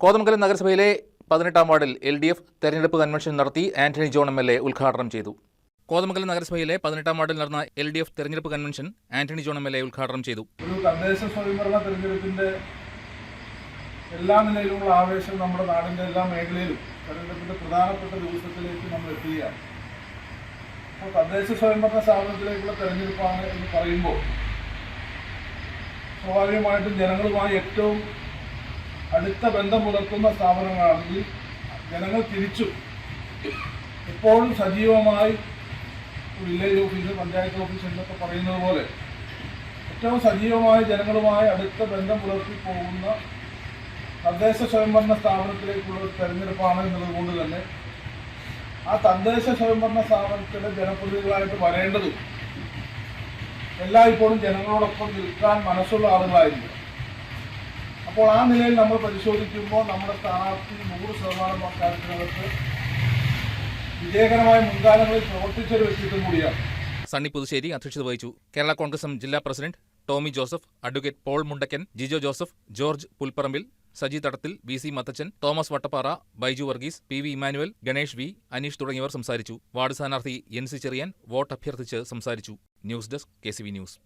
കോതമംഗലം നഗരസഭയിലെ പതിനെട്ടാം വാർഡിൽ എൽ ഡി എഫ് തെരഞ്ഞെടുപ്പ് കൺവെൻഷൻ നടത്തി Antony John M L A ഉദ്ഘാടനം ചെയ്തു. കോതമംഗലം നഗരസഭയിലെ പതിനെട്ടാം വാർഡിൽ നടന്ന എൽ ഡി എഫ് തെരഞ്ഞെടുപ്പ് convention Antony John M L A ഉദ്ഘാടനം ചെയ്തു. ഒരു തദ്ദേശ സ്വയംഭരണ തെരഞ്ഞെടുപ്പിന്റെ എല്ലാ നിലയിലുമുള്ള ആവേശം നമ്മുടെ നാടിന്റെ എല്ലാ മേഖലയിലും തെരഞ്ഞെടുപ്പിന്റെ പ്രധാനപ്പെട്ട ദിവസത്തിലേക്ക് നമ്മൾ എത്തുകയാണ്. അപ്പോൾ തദ്ദേശ സ്വയംഭരണ സ്ഥാപനത്തിലേക്കുള്ള തെരഞ്ഞെടുപ്പാണ് എന്ന് പറയുമ്പോൾ സ്വാഭാവികമായിട്ടും ജനങ്ങളുമായി ഏറ്റവും അടുത്ത ബന്ധം പുലർത്തുന്ന സ്ഥാപനങ്ങളാണെങ്കിൽ ജനങ്ങൾ തിരിച്ചു. ഇപ്പോഴും സജീവമായി വില്ലേജ് ഓഫീസ് പഞ്ചായത്ത് ഓഫീസ് എന്നൊക്കെ പറയുന്നത് പോലെ ഏറ്റവും സജീവമായി ജനങ്ങളുമായി അടുത്ത ബന്ധം പുലർത്തി പോകുന്ന തദ്ദേശ സ്വയംഭരണ സ്ഥാപനത്തിലേക്കുള്ള തെരഞ്ഞെടുപ്പാണ് എന്നതുകൊണ്ട് കൊണ്ട് തന്നെ ആ തദ്ദേശ സ്വയംഭരണ സ്ഥാപനത്തിലെ ജനപ്രതിനിധികളായിട്ട് വരേണ്ടതും എല്ലായ്പ്പോഴും ജനങ്ങളോടൊപ്പം നിൽക്കാൻ മനസ്സുള്ള ആളുകളായിരിക്കും അപ്പോൾ ആ നിലയിൽ നമ്മൾ പരിശോധിക്കുമ്പോൾ നമ്മുടെ സ്ഥാനാർത്ഥി നൂറ് ശതമാനം അക്കാര്യത്തിനകത്ത് വിജയകരമായ മുൻകാലങ്ങളിൽ പ്രവർത്തിച്ചൊരു വ്യക്തിത്വം കൂടിയാണ്. സണ്ണി പുതുശ്ശേരി അധ്യക്ഷത വഹിച്ചു. കേരള കോൺഗ്രസ് ജില്ലാ president Tomy Joseph advocate Paul Mundakkan Jijo Joseph George Pulpparambil Saji Thadathil V C Mathachan Thomas Vattappara Baiju Varghese P V Emmanuel Ganesh V Aneesh തുടങ്ങിയവർ സംസാരിച്ചു. വാർഡ് സ്ഥാനാർത്ഥി എൻ സി ചെറിയാൻ വോട്ട് അഭ്യർത്ഥിച്ച് സംസാരിച്ചു. News desk K news.